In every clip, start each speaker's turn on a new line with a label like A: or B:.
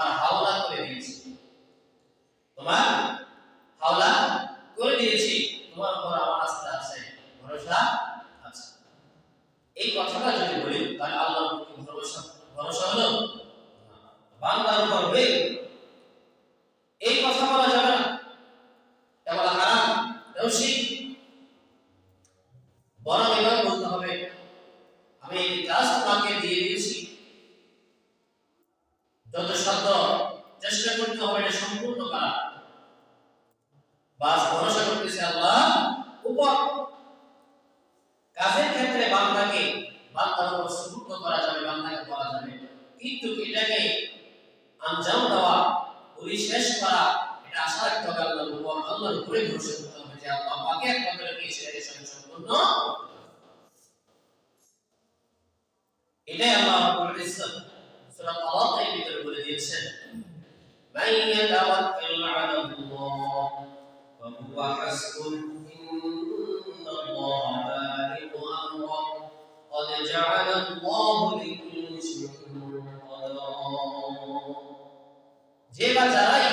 A: তোমার হাওলা করে দিয়েছি তোমার হাওলা করে দিয়েছি তোমার উপর আমার আস্থা আছে ভরসা আছে এই কথাটা যদি বলি তাহলে আল্লাহর উপর কি ভরসা ভরসা হলো না। বান্দার উপর হয়ে গেল। এই কথা বলা যাবে না এটা বলা হারাম এটাও শিখ বরং এবার বলতে হবে আমি এই কাজ তোমাকে দিয়ে দিয়েছি যত সাধ্য চেষ্টা করতে হবে এটা সম্পূর্ণ করা বাস ভরসা করতেছে আল্লাহ উপর কাজের ক্ষেত্রে বান্দাকে সুপুত্র করা যাবে বান্দাকে বলা যাবে। কিন্তু এটাকে আঞ্জাম দেওয়া, পরিশেষ করা, এটা আশা রাখতে হবে আল্লাহর উপর। আল্লাহর উপরে করতে হবে যে আল্লাহ আমাকে একমাত্র দিয়ে সেটাকে সম্পূর্ণ এটাই আল্লাহ রব্বুল ইজ্জত সূরা তালাকের ভিতরে বলে দিয়েছেন মান ইয়াতাওয়াক্কাল আলা ওয়া হুয়া হাসবুহু ইন্নাল্লাহ قد جعل الله لكل شيء قدرا যে বা যারাই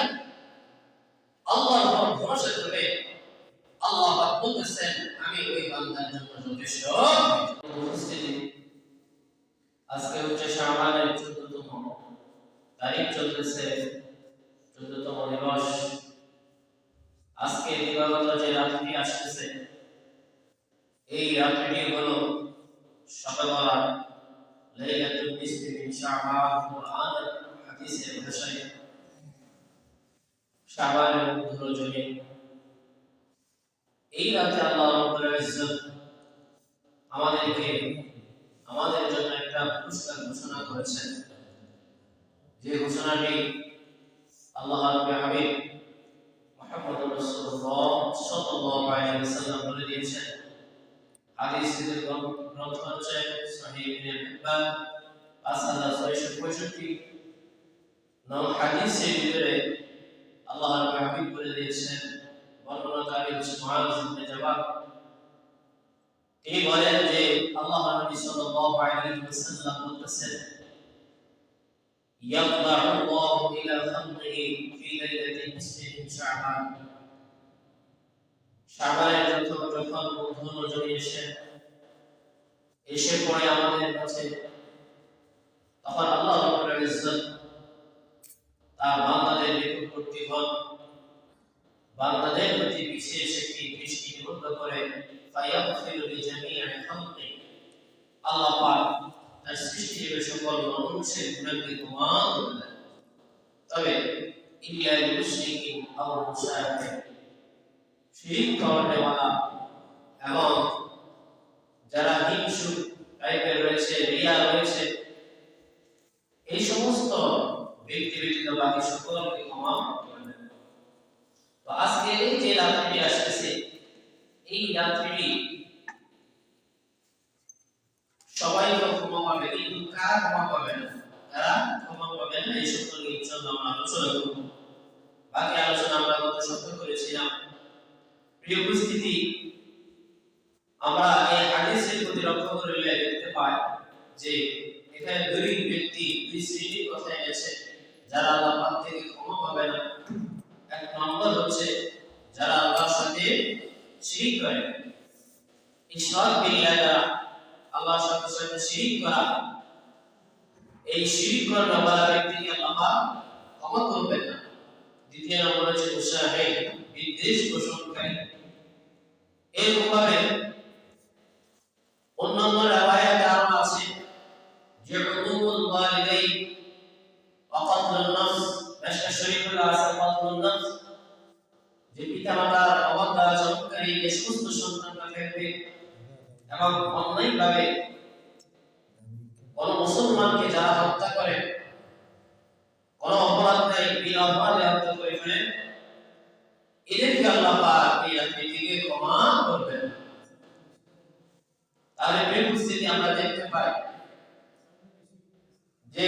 A: আল্লাহর উপর ভরসা করবে আল্লাহ পাক বলতেছেন আমি ওই বান্দার জন্য যথেষ্ট উপস্থিতি আজকে হচ্ছে শাবানের চোদ্দতম তারিখ চলতেছে চোদ্দতম দিবস আজকে দিবাগত যে রাত্রি আসতেছে এই রাত্রিটি হলো বরাত লাইলাতুল নিসফি মিন শাবান কুরআনের হাদিসের ভাষায় শাবানের রজনী এই রাতে আল্লাহ রাব্বুল ইজ্জত আমাদেরকে আমাদের জন্য একটা পুরস্কার ঘোষণা করেছেন। যে ঘোষণাটি আল্লাহ রাব্বুল হাবিব মুহাম্মদ রাসূলুল্লাহ সাল্লাল্লাহু আলাইহি ওয়াসাল্লাম বলে দিয়েছেন। হাদিসের গ্রন্থ হচ্ছে সহিহ ইবনে হিব্বান পাঁচ হাজার ছয়শো পঁয়ষট্টি নং হাদিসের ভিতরে আল্লাহ রাব্বুল হাবিব বলে দিয়েছেন বর্ণনাকারী হচ্ছে মুআজ ইবনে জাবাল তিনি বলেন যে আল্লাহ নবী সাল্লাল্লাহু আলাইহি ওয়াসাল্লাম বলতেছেন يطلع الله إلى خلقه في ليلة نصف من شعبان শাবানের যখন যখন মধ্য রজনী এসে এসে পড়ে আমাদের কাছে, তখন আল্লাহ রাব্বুল ইজ্জত তার বান্দাদের নিকটবর্তী হন। বান্দাদের প্রতি বিশেষ একটি দৃষ্টি নিবদ্ধ করে, ফায়াগফিরু লিজামিআ খালকি আল্লাহ পাক তার সৃষ্টি জীবের সকল মানুষের গুণাকে ক্ষমা করে তবে ইল্লা লিল-মুশরিকিন আও মুশারিকিন শিরিক করনেওয়ালা এবং যারা হিংসু টাইপের রয়েছে, রিয়া রয়েছে, এই সমস্ত ব্যক্তি ব্যতীত বাকি সকলকে ক্ষমা করে তো আজকে এই যে রাত্রিটি আসতেছে, এই রাত্রিটি সবাই তো ক্ষমা পাবে, কিন্তু কারা ক্ষমা পাবে না? তারা ক্ষমা পাবে না? এই সত্য নিয়ে আমরা আলোচনা করব বাকি আলোচনা আমরা গত সপ্তাহ করেছিলাম। প্রিয় উপস্থিতি, আমরা এই হাদিসের প্রতি লক্ষ্য করলে দেখতে পাই যে এখানে দুই ব্যক্তি দুই শ্রেণির কথা এনেছে যারা আল্লাহ থেকে ক্ষমা পাবে না। এক নম্বর হচ্ছে যারা আল্লাহর সাথে শিরিক করে। ঈশ্বর বিল্লাহ যারা আল্লাহর সাথে সাথে শিরিক করা, এই শিরিক করা বলা ব্যক্তিকে আল্লাহ ক্ষমা করবেন না। দ্বিতীয় নম্বর হচ্ছে মুশাহিদ বিদ্বেষ পোষণকারী। এরকম অন্যান্য রাবায়াতে আরও আছে, যে উকুল ওয়ালিদাই ওয়াকাতুল নাফস মেশকা শরীফুল আছে নাফস, যে পিতামাতার অবজ্ঞা আচরণকারী যে সমস্ত সন্তানরা থাকবে এবং অন্যায়ভাবে কোন মুসলমানকে যারা হত্যা করে, কোন অপরাধ নাই, বিনা অপরাধে হত্যা করে ফেলে এদেরকে আল্লাহ পাক এই রাত্রি থেকে ক্ষমা করবেন? তাহলে প্রেম স্থিতি আমরা দেখতে পাই যে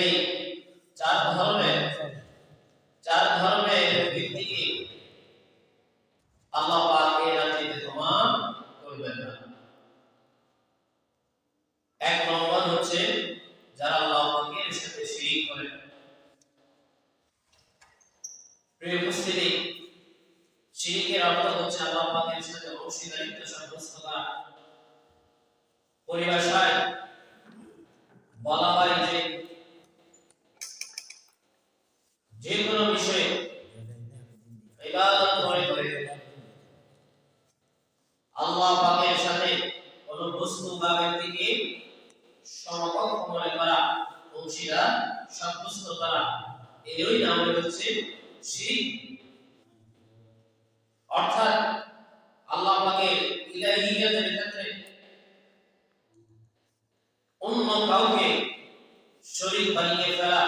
A: চার ধরনের চার ধরনের ব্যক্তিকে আল্লাহ পাক এই রাত্রিতে ক্ষমা করবেন না। এক নম্বর হচ্ছে যারা আল্লাহ সাথে শিরিক করে। প্রিয় উপস্থিতি শিরিকের অর্থ হচ্ছে আল্লাহ পাকের সাথে অংশীদারিত্ব সাব্যস্ত করা। পরিভাষায় বলা হয় যে যে কোনো বিষয়ে ইবাদত মনে করে আল্লাহ পাকের সাথে কোনো বস্তু বা ব্যক্তিকে সমকক্ষ মনে করা, অংশীদার, সাব্যস্ত করা, এরই নাম হচ্ছে শিরিক অর্থাৎ আল্লাহ কাউকে শরীক বানিয়ে ফেলা,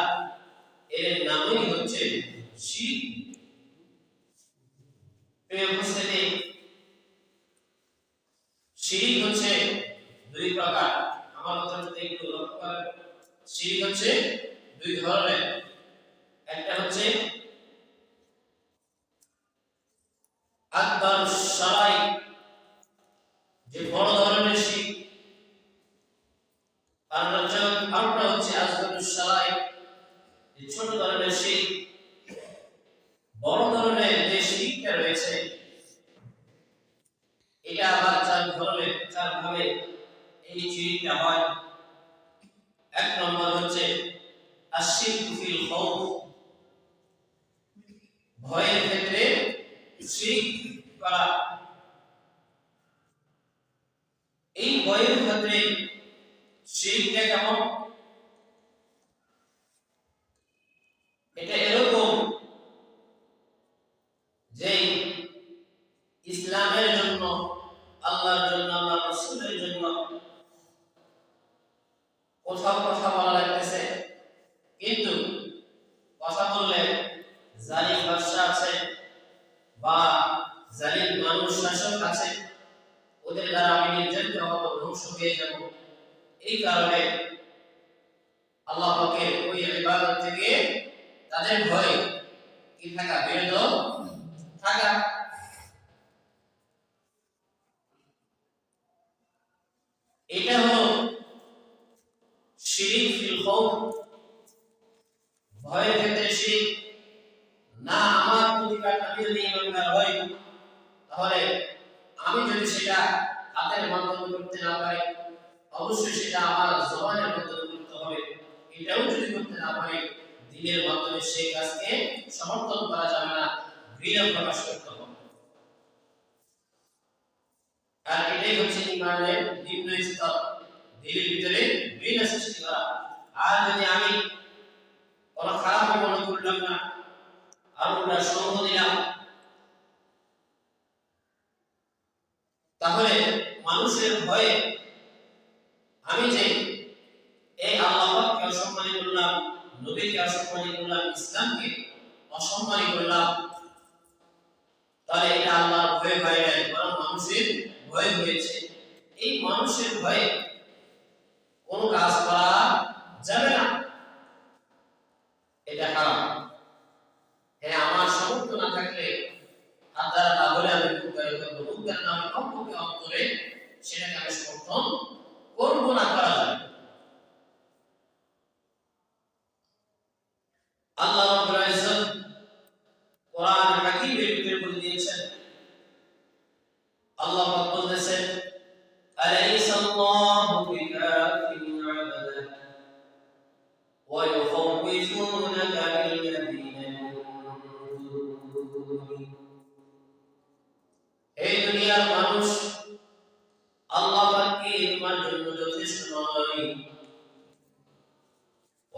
A: এর নামই হচ্ছে উপস্থিতি হচ্ছে দুই প্রকার। আমার কথাটা একটু লক্ষ্য করেন শিরিক হচ্ছে দুই ধরনের। একটা হচ্ছে আকবর সারাই যে বড় ধরনের শিখ আর হচ্ছে আরেকটা হচ্ছে আসগর সারাই যে ছোট ধরনের শিখ, বড় ধরনের যে শিখটা রয়েছে, এটা আবার চার ধরনের, চার ভাবে এই শিখটা হয়। এক নম্বর হচ্ছে আশিরকু ফিল খাউফ ভয়ের ক্ষেত্রে শিরিক করা এই ভয়ের ক্ষেত্রে শিরিকটা কেমন? এটা এরকম যে ইসলামের জন্য, আল্লাহর জন্য আল্লাহ রসুলের জন্য কোথাও কথা বলা লাগতেছে। কিন্তু কথা বললে জালিম বাদশা আছে। বা জালিম মানুষ শাসক আছে, ওদের দ্বারা আমি নির্যাতিত হব, ধ্বংস হয়ে যাব। এই কারণে আল্লাহ পাকের ওই ইবাদত থেকে তাদের ভয়ে কি থাকা বিরত থাকা। এটা হলো শিরিক ফিল খাউফ ভয়ের ক্ষেত্রে শিরিক না, আমার প্রতিকার আমি যদি ইমানদার হই তাহলে আমি যদি সেটা হাতের মাধ্যমে করতে না পারি, অবশ্যই সেটা আমার জবানের মাধ্যমে করতে হবে। এটাও যদি করতে না পারি, দিনের মাধ্যমে সেই কাজকে সমর্থন করা যাবে না, ঘৃণা প্রকাশ করতে হবে। আর এটাই হচ্ছে ইমানের নিম্ন স্তর দিলের ভিতরে ঘৃণা সৃষ্টি করা। আর যদি আমি কোনো খারাপ মনে করলাম না ওটা সঙ্গ দিলাম। তাহলে মানুষের ভয়ে আমি যে এই আল্লাহকে অসম্মানী করলাম, নবীকে অসম্মানী করলাম, ইসলামকে অসম্মানী করলাম, তাহলে এটা আল্লাহর ভয়ে ভয়ে নাই, বরং মানুষের ভয় হয়েছে। এই মানুষের ভয়ে কোনো কাজ করা যাবে না। এটা হারাম।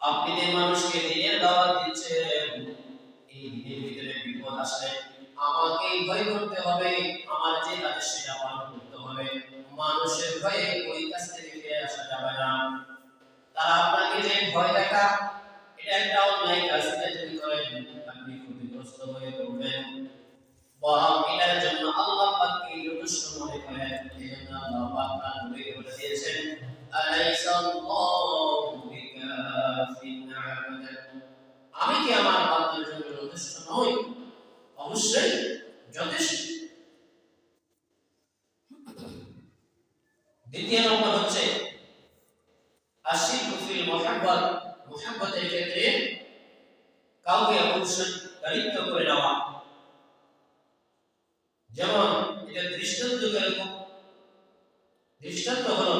A: আপনি যে মানুষকে দিনের দাওয়াত দিচ্ছেন এই দিনের ভিতরে বিপদ আসলে আমাকে ভয় করতে হবে। আমার যে কাজ সেটা পালন করতে হবে। মানুষের ভয়ে ওই কাছ থেকে ফিরে আসা যাবে না। তারা আপনাকে যে ভয় দেখা এটা একটা অন্যায় কাজ। অবশ্যই যথেষ্ট দ্বিতীয় নম্বর হচ্ছে আশিকু ফিল মুহাব্বত। ক্ষেত্রে কাউকে অনুসরণিত করে নেওয়া। যেমন এটা দৃষ্টান্ত এরকম দৃষ্টান্ত হলো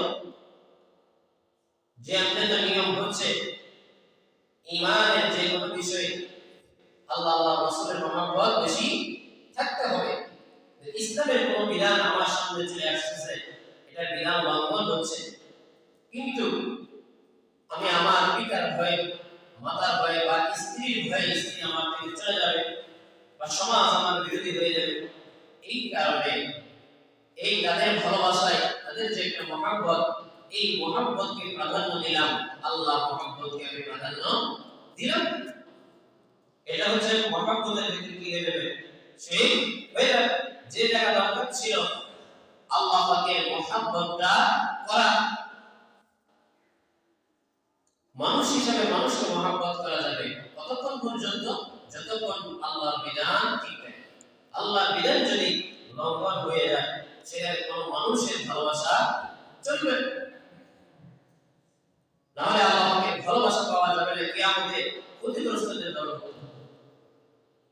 A: যে আপনাদের নিয়ম হচ্ছে ইমানের যে কোনো বিষয়ে আল্লাহ আল্লাহ রসুলের মহাব্বত বেশি থাকতে হবে। ইসলামের কোন বিধান আমার সামনে চলে আসতেছে, এটা বিধান লঙ্ঘন হচ্ছে। কিন্তু আমি আমার পিতার ভয়ে, মাতার ভয়ে বা স্ত্রীর ভয়ে স্ত্রী আমার থেকে চলে যাবে বা সমাজ আমার বিরোধী হয়ে যাবে, এই কারণে এই তাদের ভালোবাসায়, তাদের যে একটা মহাব্বত, এই মহাব্বতকে প্রাধান্য দিলাম। আল্লাহ মহাব্বতকে আমি প্রাধান্য দিলাম। এটা হচ্ছে মহাব্বতের ভিতরে কি হয়ে যাবে সেই হয়ে যাবে। যে জায়গা দরকার ছিল, আল্লাহ পাকের মহাব্বতটা করা মানুষ হিসাবে মানুষকে মহাব্বত করা যাবে কতক্ষণ পর্যন্ত? যতক্ষণ আল্লাহর বিধান ঠিক থাকে আল্লাহর বিধান যদি লঙ্ঘন হয়ে যায়, সেখানে কোনো মানুষের ভালোবাসা চলবে না। নাহলে আল্লাহকে ভালোবাসা পাওয়া যাবে না, কিয়ামতে ক্ষতিগ্রস্তদের দল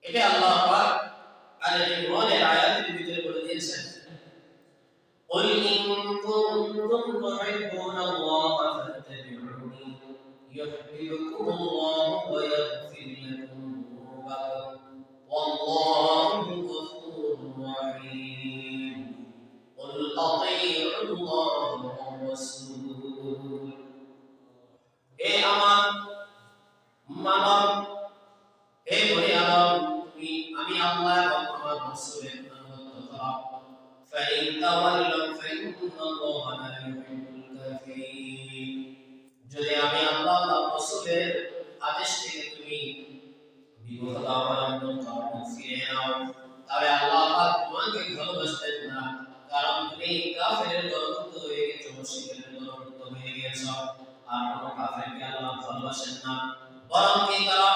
A: এটা আল্লাহ পাক আলে ইমরানের আয়াতের ভিতরে বলে দিয়েছেন قل إن كنتم تحبون الله فاتبعوني يحببكم الله ويغفر لكم ذنوبكم والله এবং আমার রাসূলের আনুগত্য করো فإن تولوا فإن الله لا يحب الكافرين যদি আমি আল্লাহ এবং রাসূলের আদেশ থেকে তুমি বিমুখতা অবলম্বন করো ফিরে নাও তবে আল্লাহ পাক তোমাকে ভালোবাসতেন না কারণ তুমি কাফেরের দলভুক্ত হয়ে গেছো মুশরিকের দলভুক্ত হয়ে গেছো আর কোনো কাফেরকে আল্লাহ ভালোবাসেন না বরং কি করো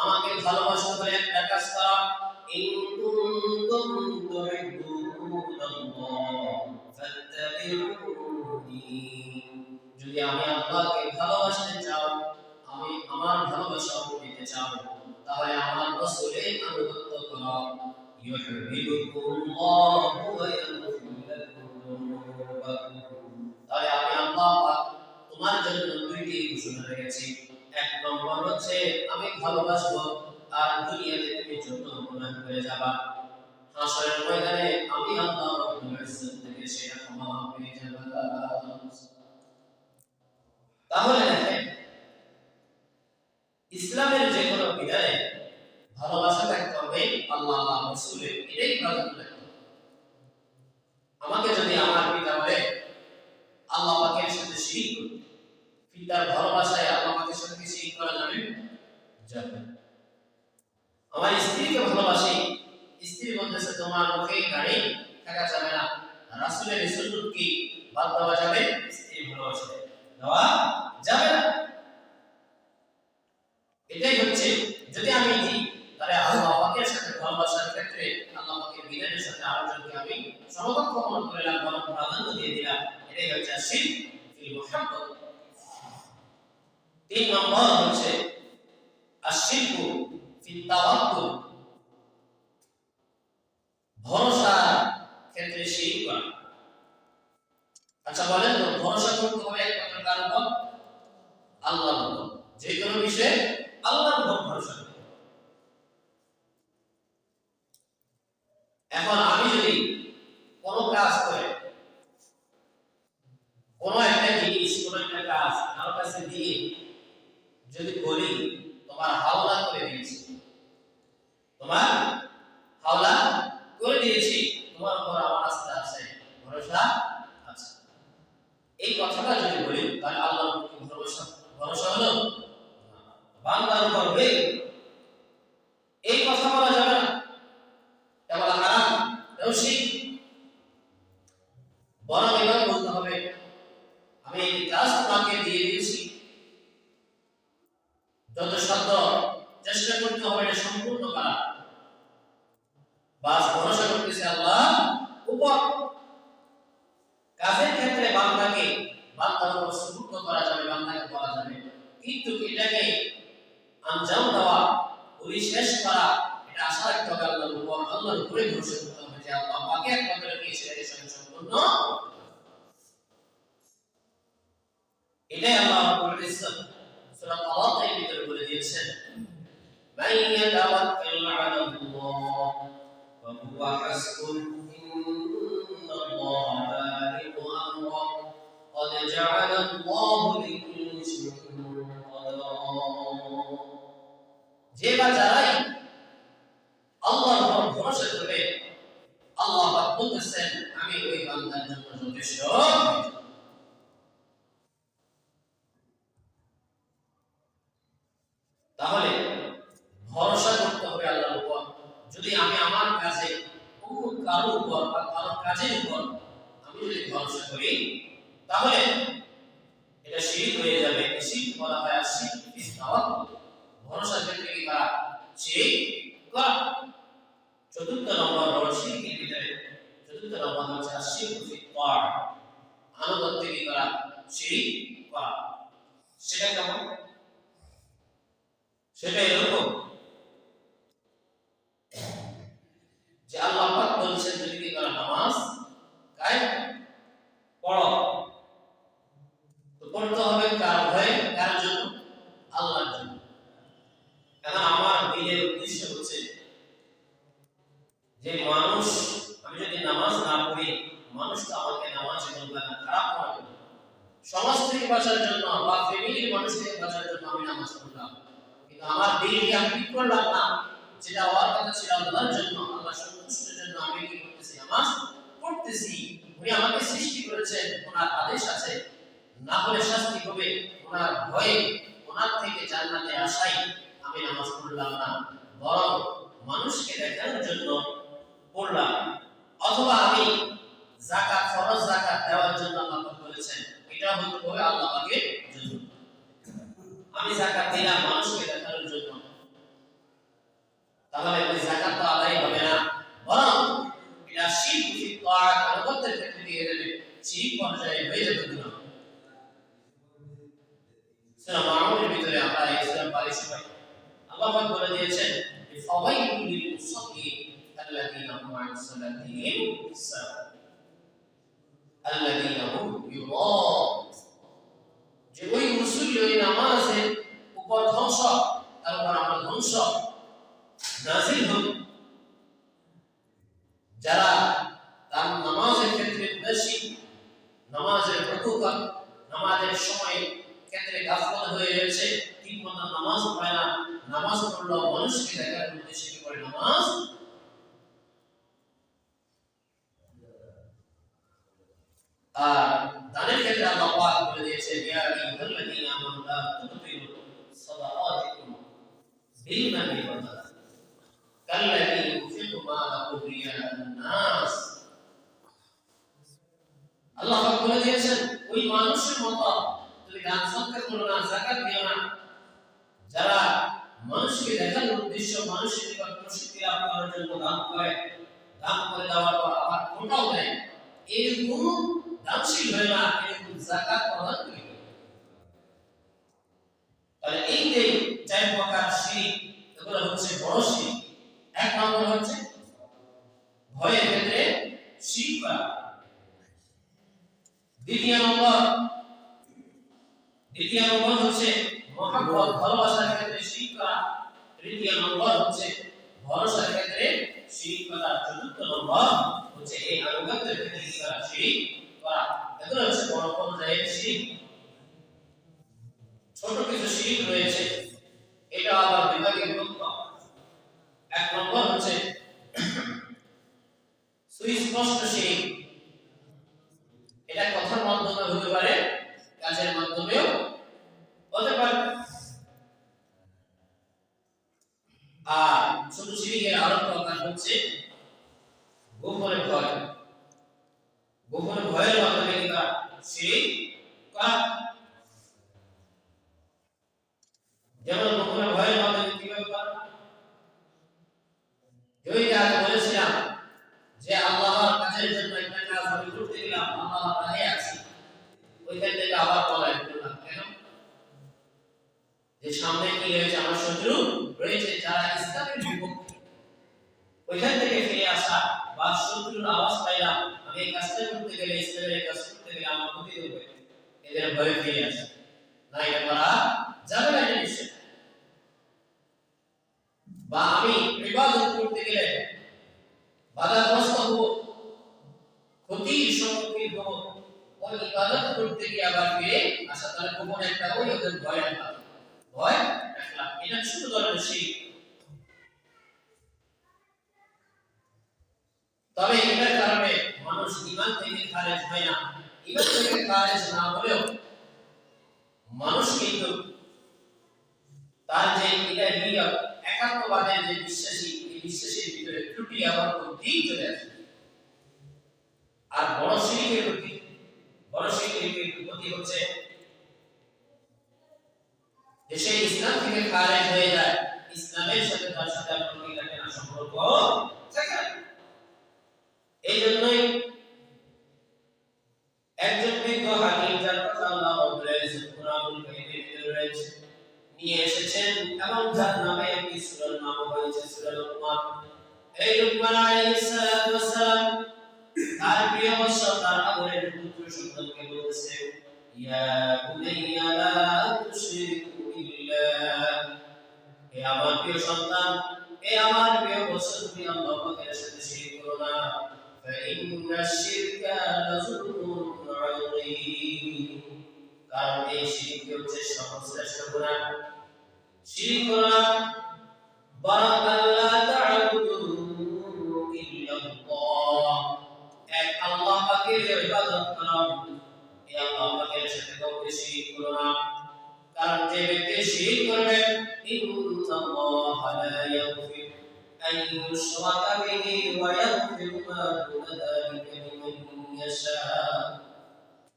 A: আমাকে ভালোবাসতে হলে একটা কাজ যদি আমি আল্লাহকে ভালোবাসতে চাও, আমি আমার ভালোবাসা পেতে চাও, তাহলে আমার রাসূলের আনুগত্য করো। ইউহিব্বুকুমুল্লাহু ওয়া তাহলে আমি আল্লাহ তোমার জন্য দুইটি ঘোষণা রেখেছি। এক নম্বর হচ্ছে, আমি ভালোবাসবো আর দুনিয়াতে তুমি যত করে যাবা। হাসরের ময়দানে আমি আল্লাহ ইজ্জত থেকে সেটা ক্ষমা পেয়ে তাহলে ইসলামের যে কোনো ভালোবাসা থাকতে হবে আল্লাহ এটাই আমাকে যদি আমার পিতা বলে, আল্লাহ পাকের সাথে করতে পিতার ভালোবাসায় আল্লাহ পাকের সাথে করা যাবে যাবে। আমার স্ত্রীকে ভালোবাসি। স্ত্রী বলতেছে তোমার মুখে গাড়ি থাকা যাবে না। রাসূলের সুন্নত কি? বাদ দেওয়া যাবে, স্ত্রী ভালোবাসা। দেওয়া যাবে না। এটাই হচ্ছে, যদি আমি দিই তাহলে আল্লাহ পাকের সাথে ভালোবাসার ক্ষেত্রে আল্লাহ পাকের বিধানের সাথে আরেকজনকে আমি সমকক্ষ মনে করলাম, বরং প্রাধান্য দিয়ে দিলাম। এটাই হচ্ছে মুহাব্বত তিন নম্বর হচ্ছে আশিকু ফিল তাওয়াক্কুল ভরসা ক্ষেত্রে শিরিক করা আচ্ছা বলেন তো ভরসা করতে হবে একমাত্র কার উপর আল্লাহর উপর যে কোনো বিষয়ে আল্লাহর উপর ভরসা করতে হবে। এখন আমি যদি কোনো কাজ করে কোনো একটা জিনিস কোনো একটা কাজ কারও কাছে দিয়ে যদি বলি তোমার হাওলা করে দিয়েছি তোমার হাওলা করে দিয়েছি তোমার উপর আমার আস্থা আছে ভরসা আছে কথাটা যদি বলি, তাহলে আল্লাহর প্রতি ভরসা ভরসা হলো বান্দার উপর এই কথা বলা যাবে না এটা বলা হারাম এটাও শিখ বরং এবার বলতে হবে আমি এই কাজ তোমাকে দিয়ে দিয়েছি যত সাধ্য চেষ্টা করতে হবে এটা সম্পূর্ণ করা বাস ভরসা করতেছে আল্লাহ উপর কাজের ক্ষেত্রে বান্দাকে বান্দার উপর সুযুক্ত করা যাবে বান্দাকে বলা যাবে কিন্তু এটাকে আঞ্জাম দেওয়া পরিশেষ করা আল্লাহর উপরে ভরসা করতে হবে যে আল্লাহ পাকে একমাত্র কে সেটাকে স্বয়ং সম্পূর্ণ এটাই আল্লাহ রাব্বুল ইজ্জত সূরা তালাকের ভিতরে বলে দিয়েছেন মান ইয়াতাওয়াক্কাল আলা আল্লাহ ফাহুয়া হাসবুহ ইন্নাল্লাহা বালিগু আমরিহি قد جعل الله لكل যে বা আল্লাহর উপর ভরসা করবে, আল্লাহ পাক বলতেছেন, আমি ওই বান্দার জন্য যথেষ্ট। তাহলে ভরসা করতে হবে আল্লাহর উপর। যদি আমি আমার কাজে অন্য কারও উপর বা কারও কাজের উপর আমি যদি ভরসা করি, তাহলে এটা শিরিক হয়ে যাবে। শিরিক বলা হয় আর শিরিক তাওয়াক্কুল ক্ষেত্রে কি করা শিরিক করা চতুর্থ নম্বর হলো শিরিকের ভিতরে চতুর্থ নম্বর হচ্ছে শিরিক ফি তাআ আনুগত্য কি করা শিরিক করা সেটা কেমন সেটা এরকম যে আল্লাহ পাক বলছেন, যদি কি করা নামাজ কায়েম পড়ো তো পড়তে হবে কার কার জন্য আল্লাহর জন্য কারণ আমার দিনের উদ্দেশ্য হচ্ছে যে মানুষ, আমি যদি নামাজ না পড়ি, মানুষ তো আমাকে নামাজ বলবে না খারাপ হবে সমাজ বাঁচার জন্য, বা ফ্যামিলির মানুষ বাঁচার জন্য আমি নামাজ পড়লাম কিন্তু আমার দিনকে আমি ঠিক করলাম না যেটা হওয়ার কথা ছিল আল্লাহর জন্য আল্লাহ সন্তুষ্টের জন্য আমি কি করতেছি? নামাজ পড়তেছি। উনি আমাকে সৃষ্টি করেছেন, ওনার আদেশ আছে। না হলে শাস্তি হবে, ওনার ভয়ে ওনার থেকে জান্নাতে আসাই আমি নামাজ পড়লাম না। বরং মানুষকে দেখানোর জন্য পড়লাম অথবা আমি যাকাত, ফরজ যাকাত দেওয়ার জন্য আল্লাহ বলেছেন এটা হতে হবে আল্লাহ জন্য। আমি যাকাত দিলাম মানুষকে দেখানোর জন্য। তাহলে ওই যাকাত তো আদায় হবে না, বরং এটা ফি তাআত আনুগত্যের ক্ষেত্রে দিয়ে দেবে শিরক পর্যায়ে হয়ে যাবে না সূরা মাউনের ভিতরে আমরা ইসলাম পারি সবাই আল্লাহ বলে দিয়েছেন ফাওয়াইলুল লিল হুম যে ওই মুসল্লি ওই নামাজের উপর ধ্বংস তার উপর আমরা ধ্বংস, নাজিল হোক যারা তার নামাজের ক্ষেত্রে উদাসীন নামাজের প্রতিকার নামাজের সময় ক্ষেত্রে গাফলত হয়ে রয়েছে ঠিক মতো নামাজ পড়ে না নামাজ পড়ল মানুষকে দেখার উদ্দেশ্যে কি করে নামাজ আর দানের ক্ষেত্রে আল্লাহ পাক বলে দিয়েছে ইয়া আইয়ুহাল্লাযীনা আমানু লা তুবতিলু সাদাকাতিকুম বিল মানি ওয়াল আযা কাল্লাযী ইউনফিকু মালাহু রিয়াআন নাস আল্লাহ পাক বলে দিয়েছেন ওই মানুষের মতো তুমি দান সদকা করো না যাকাত দিও না যারা মানুষকে দেখানোর উদ্দেশ্য মানুষের নিকট প্রসিদ্ধি লাভ করার জন্য দান করে দান করে দেওয়ার পর আবার ওটাও দেয় এরকম দানশীল হয় না এরকম যাকাত প্রদান করি তাহলে এই যে প্রকার শিরিক এগুলো হচ্ছে বড় শিরিক এক নম্বর হচ্ছে ভয়ের ক্ষেত্রে শিরিক দ্বিতীয় নম্বর দ্বিতীয় নম্বর হচ্ছে মহাব্বত ভালোবাসার ক্ষেত্রে শিরিক তৃতীয় নম্বর হচ্ছে ভরসার ক্ষেত্রে শিরিক চতুর্থ নম্বর হচ্ছে এই আনুগত্যের ক্ষেত্রে করা? শিরিক এগুলো হচ্ছে বড় পর্যায়ের শিরিক ছোট কিছু শিরিক রয়েছে। এটা আবার বিভাগের বিভক্ত এক নম্বর হচ্ছে, সুস্পষ্ট সেই, এটা কথার মাধ্যমে হতে পারে, কাজের মাধ্যমেও হতে পারে। আর ছোট সিরিজের আরও প্রকার হচ্ছে গোপনে ভয় গোপনে ভয়ের মাধ্যমে কি করা শিরিক করা যেমন গোপনে ভয়ের মাধ্যমে কীভাবে করা ওই যে আগে বলেছিলাম যে আল্লাহর কাজের জন্য একটা কাজ আমি করতে গেলাম আল্লাহর রাহে আছি ওইখান থেকে আবার পলায়ন করলাম কেন যে সামনে কি রয়েছে আমার শত্রু রয়েছে যারা ইসলামের বিপক্ষে ওইখান থেকে ফিরে আসা বা আওয়াজ পাইলাম আমি এই কাজটা করতে গেলে ইসলামের কাজ করতে গেলে আমার ক্ষতি হবে। এদের ভয়ে ফিরে আসে। না এটা করা যাবে না এটা বা আমি ইবাদত করতে গেলে বাধাগ্রস্ত হব, ক্ষতির সম্মুখীন হব ওই ইবাদত করতে গিয়ে আবার ফিরে আসা তাহলে গোপন একটা ওই ওদের ভয় ভয় এটা ছোট ধরনের শিখ তবে এটার কারণে মানুষ ইমান থেকে খারেজ হয় না। ইমান থেকে খারেজ না হলেও মানুষ কিন্তু তার যে এটা নিয়ে একাত্মবাদের যে বিশ্বাসী, এই বিশ্বাসের ভিতরে ত্রুটি আবার দিক চলে আসে। আর বড় শিরিকের প্রতি বড় শিরিকের প্রতি হচ্ছে যে সে ইসলাম থেকে খারেজ হয়ে যায়। ইসলামের সাথে তার সাথে কোনো কি থাকে না সম্পর্ক। থাকে না এই জন্যই একজন বৃদ্ধ হাকিম যার কথা আল্লাহ রয়েছে কোরআনুল রয়েছে, নিয়ে এসেছেন এবং যার নামে একটি সূরার নাম হয়েছে সূরা লুকমান। এই লুকমান আলাইহিস তার প্রিয় বৎস তার আদরের পুত্র সন্তানকে বলতেছে, ইয়া বুনাইয়া, লা তুশরিকু বিল্লাহ। হে আমার প্রিয় সন্তান, হে আমার প্রিয় বৎস তুমি আল্লাহ পাকের সাথে শিরক করো না। فإن الشرك لظلم عظيم কারণ এই শিরিক হচ্ছে সর্বশ্রেষ্ঠ গুনাহ শিরিক করা বরং আল্লাহ তা'বুদু ইল্লাল্লাহ এক আল্লাহ পাকের ইবাদত করো এই আল্লাহ পাকের সাথে কাউকে শিরিক করো না কারণ যে ব্যক্তি শিরিক করবে ইন্নাল্লাহ লা ইয়াগফির أن يشرك به ويغفر ما دون ذلك لمن يشاء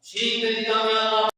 A: شرك بالله الله